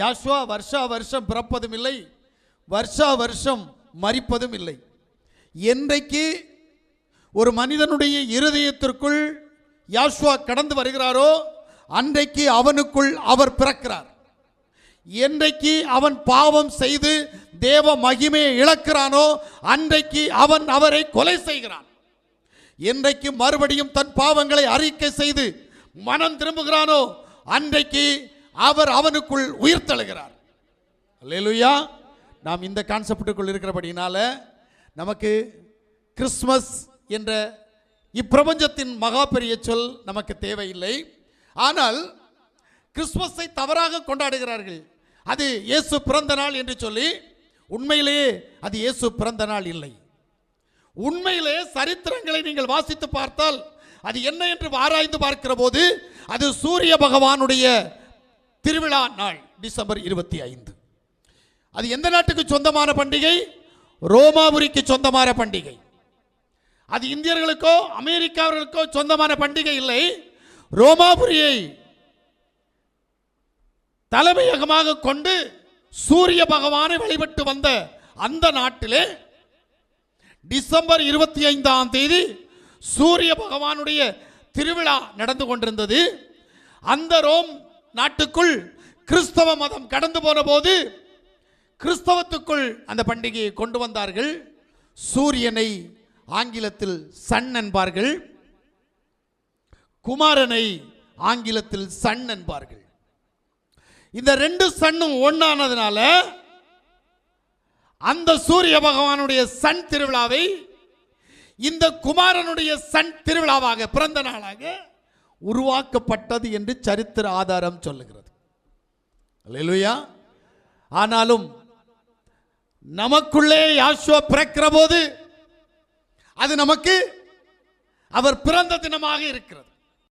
Yeshua வருஷா வருஷம் பிறப்பதும் இல்லை வருஷா வருஷம் மறிப்பதும் இல்லை. என்றைக்கு ஒரு மனிதனுடைய இருதயத்திற்குள் யாஷ்வா கடந்து வருகிறாரோ அன்றைக்கு அவனுக்குள் அவர் பிறக்கிறார். என்றைக்கு அவன் பாவம் செய்து தேவ மகிமையை இழக்கிறானோ அன்றைக்கு அவன் அவரை கொலை செய்கிறான். என்றைக்கு மறுபடியும் தன் பாவங்களை அறிக்கை செய்து மனம் திரும்புகிறானோ அன்றைக்கு அவர் அவனுக்குள் உயிர் தழுகிறார் அல்லேலூயா. நாம் இந்த கான்செப்டுக்குள் இருக்கிறபடினால நமக்கு கிறிஸ்மஸ் என்ற இப்பிரபஞ்சத்தின் மகா பெரிய சொல் நமக்கு தேவையில்லை. ஆனால் கிறிஸ்மஸை தவறாக கொண்டாடுகிறார்கள். அது இயேசு பிறந்த நாள் என்று சொல்லி உண்மையிலேயே அது இயேசு பிறந்த நாள் இல்லை. உண்மையிலே சரித்திரங்களை நீங்கள் வாசித்து பார்த்தால் அது என்ன என்று ஆராய்ந்து பார்க்கிற போது அது சூரிய பகவானுடைய திருவிழா நாள் டிசம்பர் இருபத்தி ஐந்து. அது எந்த நாட்டுக்கு சொந்தமான பண்டிகை? ரோமாபுரிக்கு சொந்தமான பண்டிகை. அது இந்தியர்களுக்கோ அமெரிக்காவர்களுக்கோ சொந்தமான பண்டிகை இல்லை. ரோமாபுரியை தலைமையகமாக கொண்டு சூரிய பகவானை வழிபட்டு வந்த அந்த நாட்டிலே டிசம்பர் இருபத்தி ஐந்தாம் தேதி சூரிய பகவானுடைய திருவிழா நடந்து கொண்டிருந்தது. அந்த ரோம் நாட்டுக்குள் கிறிஸ்தவ மதம் கடந்து போன போது கிறிஸ்தவத்துக்குள் அந்த பண்டிகையை கொண்டு வந்தார்கள். சூரியனை ஆங்கிலத்தில் சன் என்பார்கள். குமாரனை ஆங்கிலத்தில் சன் என்பார்கள். இந்த ரெண்டு சன்னும் ஒன்றானதுனால அந்த சூரிய பகவானுடைய சன் திருவிழாவை இந்த குமாரனுடைய சன் திருவிழாவாக பிறந்த நாளாக உருவாக்கப்பட்டது என்று சரித்திர ஆதாரம் சொல்லுகிறது. இல்லையா ஆனாலும் நமக்குள்ளே யாஷுவா பிறக்கிற போது அது நமக்கு அவர் பிறந்த தினமாக இருக்கிறது.